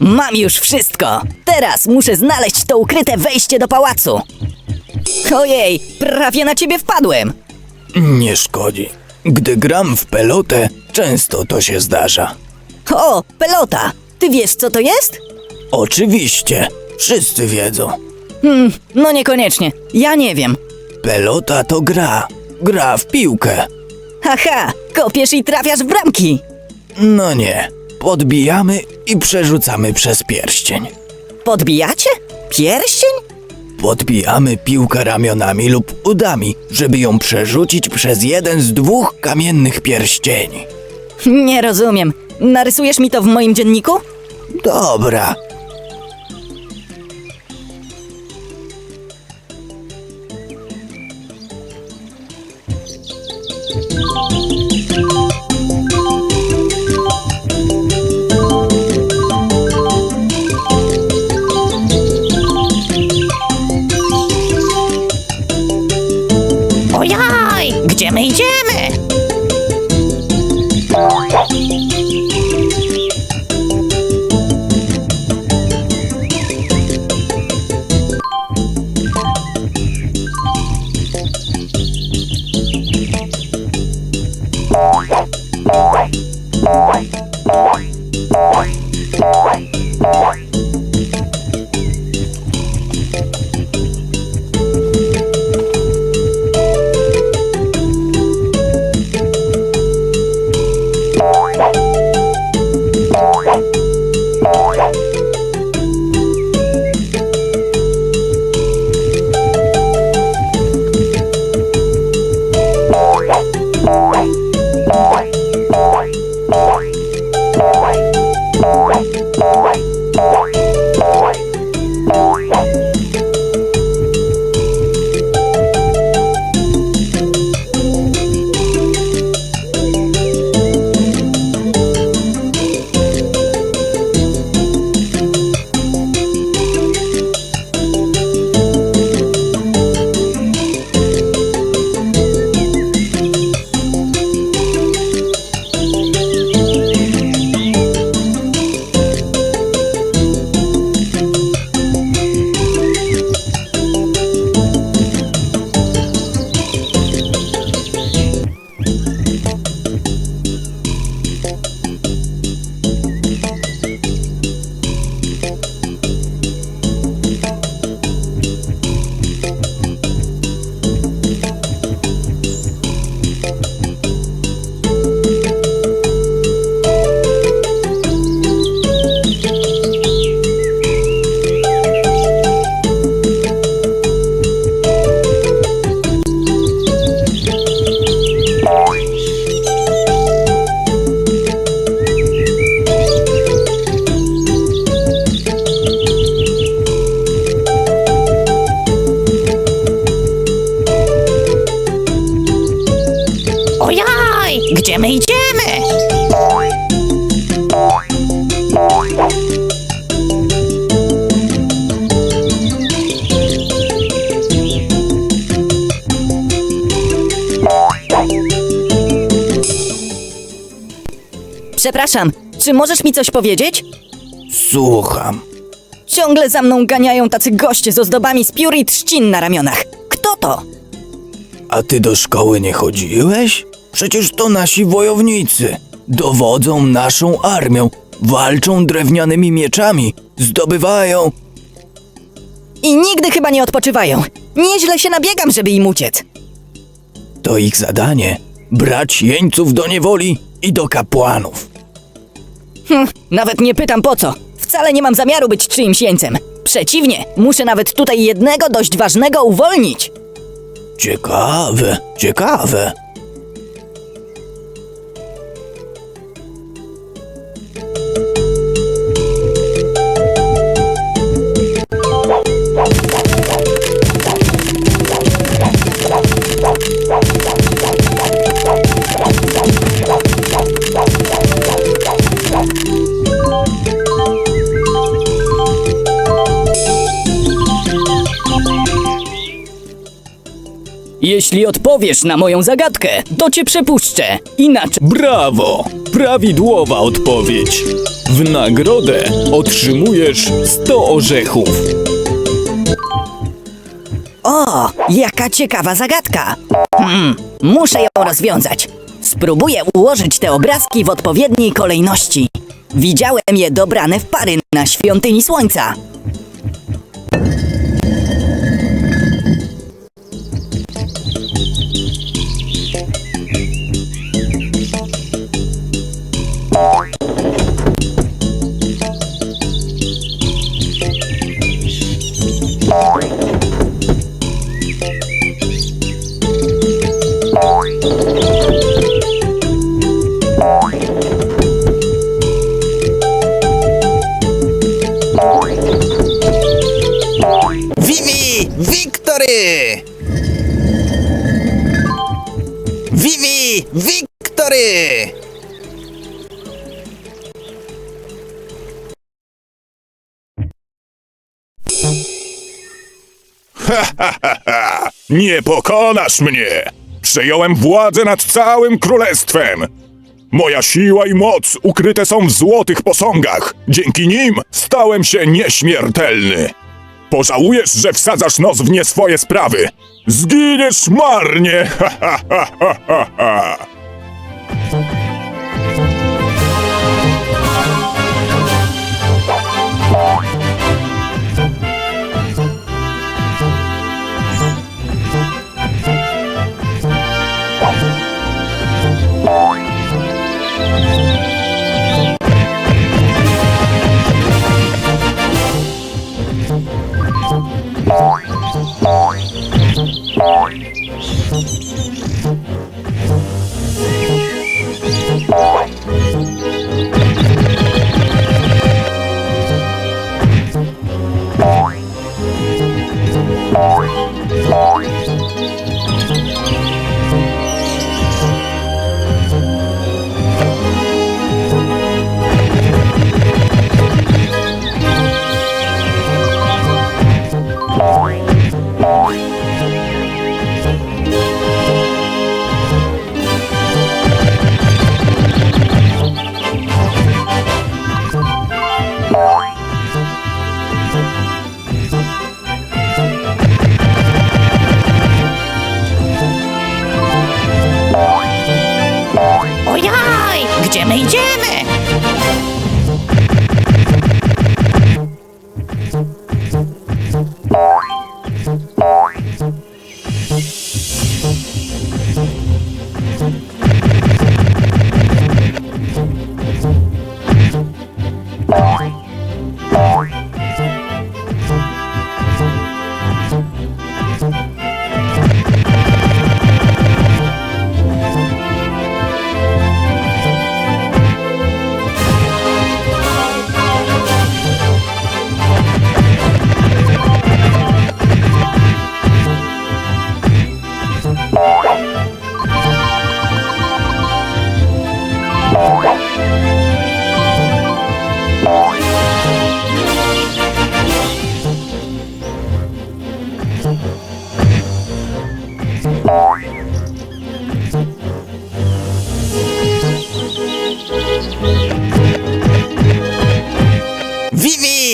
Mam już wszystko. Teraz muszę znaleźć to ukryte wejście do pałacu. Ojej, prawie na ciebie wpadłem. Nie szkodzi. Gdy gram w pelotę, często to się zdarza. O, pelota. Ty wiesz, co to jest? Oczywiście, wszyscy wiedzą. Hmm, no niekoniecznie. Ja nie wiem. Pelota to gra. Gra w piłkę. Haha, kopiesz i trafiasz w bramki. No nie. Podbijamy i przerzucamy przez pierścień. Podbijacie? Pierścień? Podbijamy piłkę ramionami lub udami, żeby ją przerzucić przez jeden z dwóch kamiennych pierścieni. Nie rozumiem. Narysujesz mi to w moim dzienniku? Dobra. Ojaj, gdzie my idziemy? Przepraszam, czy możesz mi coś powiedzieć? Słucham. Ciągle za mną ganiają tacy goście z ozdobami z piór i trzcin na ramionach. Kto to? A ty do szkoły nie chodziłeś? Przecież to nasi wojownicy. Dowodzą naszą armią, walczą drewnianymi mieczami, zdobywają. I nigdy chyba nie odpoczywają. Nieźle się nabiegam, żeby im uciec. To ich zadanie brać jeńców do niewoli i do kapłanów. Hm, nawet nie pytam po co. Wcale nie mam zamiaru być czyimś jeńcem. Przeciwnie, muszę nawet tutaj jednego dość ważnego uwolnić. Ciekawe, ciekawe. Jeśli odpowiesz na moją zagadkę, to cię przepuszczę. Inaczej. Brawo! Prawidłowa odpowiedź. W nagrodę otrzymujesz 100 orzechów. O, jaka ciekawa zagadka. Hmm, muszę ją rozwiązać. Spróbuję ułożyć te obrazki w odpowiedniej kolejności. Widziałem je dobrane w pary na świątyni słońca. Vivi! Wiktory! Nie pokonasz mnie! Przejąłem władzę nad całym królestwem! Moja siła i moc ukryte są w złotych posągach. Dzięki nim stałem się nieśmiertelny. Pożałujesz, że wsadzasz nos w nie swoje sprawy. Zginiesz marnie! Ha, ha, ha, ha, ha,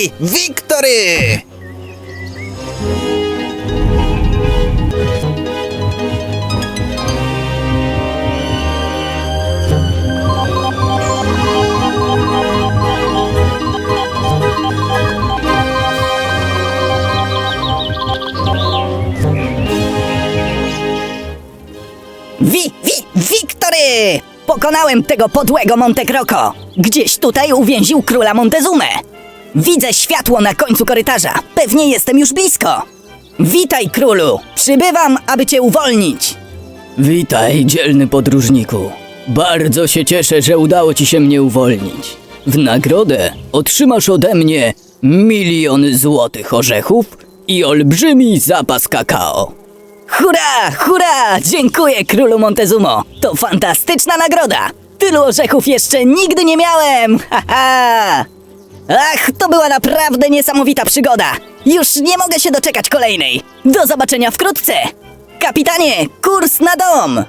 Vivi! Wiktory! Wi, wi! Pokonałem tego podłego Monte Croco. Gdzieś tutaj uwięził króla Montezumę. Widzę światło na końcu korytarza. Pewnie jestem już blisko. Witaj, królu. Przybywam, aby cię uwolnić. Witaj, dzielny podróżniku. Bardzo się cieszę, że udało ci się mnie uwolnić. W nagrodę otrzymasz ode mnie miliony złotych orzechów i olbrzymi zapas kakao. Hurra, hurra! Dziękuję, królu Montezumo. To fantastyczna nagroda. Tylu orzechów jeszcze nigdy nie miałem. Haha! Ach, to była naprawdę niesamowita przygoda. Już nie mogę się doczekać kolejnej. Do zobaczenia wkrótce. Kapitanie, kurs na dom!